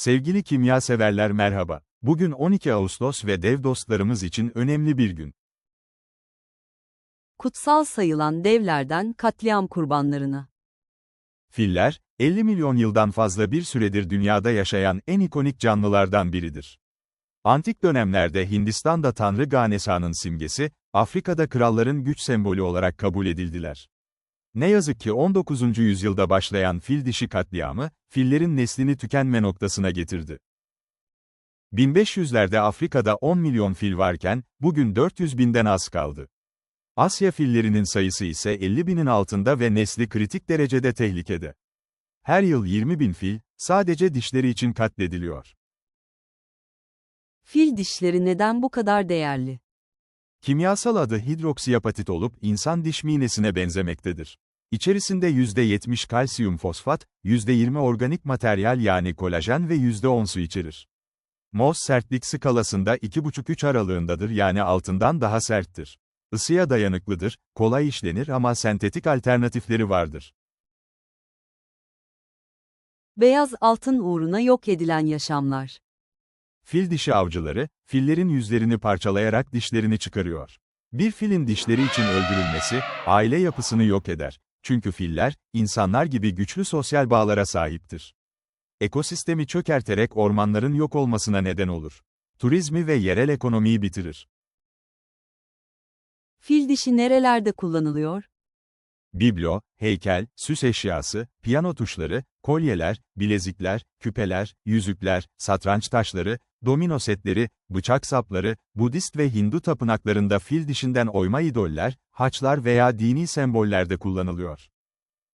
Sevgili kimya severler merhaba. Bugün 12 Ağustos ve dev dostlarımız için önemli bir gün. Kutsal sayılan devlerden katliam kurbanlarına. Filler, 50 milyon yıldan fazla bir süredir dünyada yaşayan en ikonik canlılardan biridir. Antik dönemlerde Hindistan'da Tanrı Ganesa'nın simgesi, Afrika'da kralların güç sembolü olarak kabul edildiler. Ne yazık ki 19. yüzyılda başlayan fil dişi katliamı, fillerin neslini tükenme noktasına getirdi. 1500'lerde Afrika'da 10 milyon fil varken, bugün 400 binden az kaldı. Asya fillerinin sayısı ise 50 binin altında ve nesli kritik derecede tehlikede. Her yıl 20 bin fil, sadece dişleri için katlediliyor. Fil dişleri neden bu kadar değerli? Kimyasal adı hidroksiapatit olup insan diş miğnesine benzemektedir. İçerisinde %70 kalsiyum fosfat, %20 organik materyal yani kolajen ve %10 su içerir. Moz sertlik skalasında 2,5-3 aralığındadır yani altından daha serttir. Isıya dayanıklıdır, kolay işlenir ama sentetik alternatifleri vardır. Beyaz altın uğruna yok edilen yaşamlar. Fil dişi avcıları, fillerin yüzlerini parçalayarak dişlerini çıkarıyor. Bir filin dişleri için öldürülmesi, aile yapısını yok eder. Çünkü filler, insanlar gibi güçlü sosyal bağlara sahiptir. Ekosistemi çökerterek ormanların yok olmasına neden olur. Turizmi ve yerel ekonomiyi bitirir. Fil dişi nerelerde kullanılıyor? Biblo, heykel, süs eşyası, piyano tuşları, kolyeler, bilezikler, küpeler, yüzükler, satranç taşları, domino setleri, bıçak sapları, Budist ve Hindu tapınaklarında fil dişinden oyma idoller, haçlar veya dini sembollerde kullanılıyor.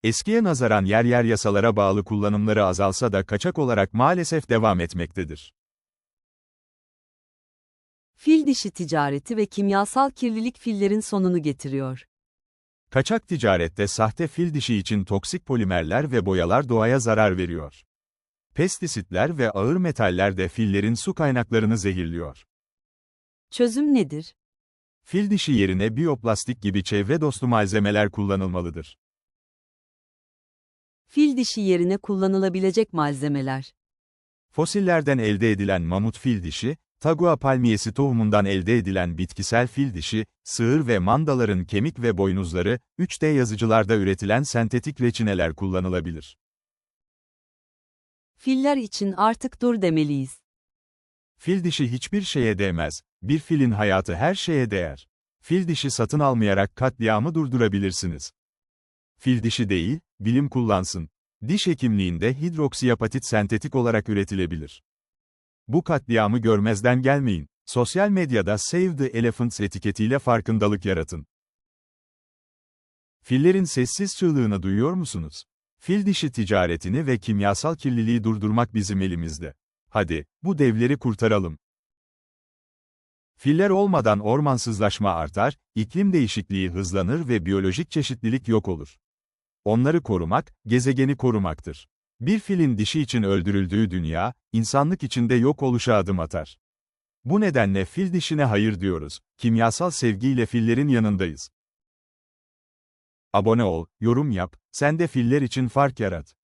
Eskiye nazaran yer yer yasalara bağlı kullanımları azalsa da kaçak olarak maalesef devam etmektedir. Fil dişi ticareti ve kimyasal kirlilik fillerin sonunu getiriyor. Kaçak ticarette sahte fil dişi için toksik polimerler ve boyalar doğaya zarar veriyor. Pestisitler ve ağır metaller de fillerin su kaynaklarını zehirliyor. Çözüm nedir? Fil dişi yerine biyoplastik gibi çevre dostu malzemeler kullanılmalıdır. Fil dişi yerine kullanılabilecek malzemeler. Fosillerden elde edilen mamut fil dişi, Tagua palmiyesi tohumundan elde edilen bitkisel fil dişi, sığır ve mandaların kemik ve boynuzları, 3D yazıcılarda üretilen sentetik reçineler kullanılabilir. Filler için artık dur demeliyiz. Fil dişi hiçbir şeye değmez. Bir filin hayatı her şeye değer. Fil dişi satın almayarak katliamı durdurabilirsiniz. Fil dişi değil, bilim kullansın. Diş hekimliğinde hidroksiapatit sentetik olarak üretilebilir. Bu katliamı görmezden gelmeyin. Sosyal medyada Save the Elephants etiketiyle farkındalık yaratın. Fillerin sessiz çığlığını duyuyor musunuz? Fil dişi ticaretini ve kimyasal kirliliği durdurmak bizim elimizde. Hadi, bu devleri kurtaralım. Filler olmadan ormansızlaşma artar, iklim değişikliği hızlanır ve biyolojik çeşitlilik yok olur. Onları korumak, gezegeni korumaktır. Bir filin dişi için öldürüldüğü dünya, insanlık içinde yok oluşa adım atar. Bu nedenle fil dişine hayır diyoruz, kimyasal sevgiyle fillerin yanındayız. Abone ol, yorum yap, sen de filler için fark yarat.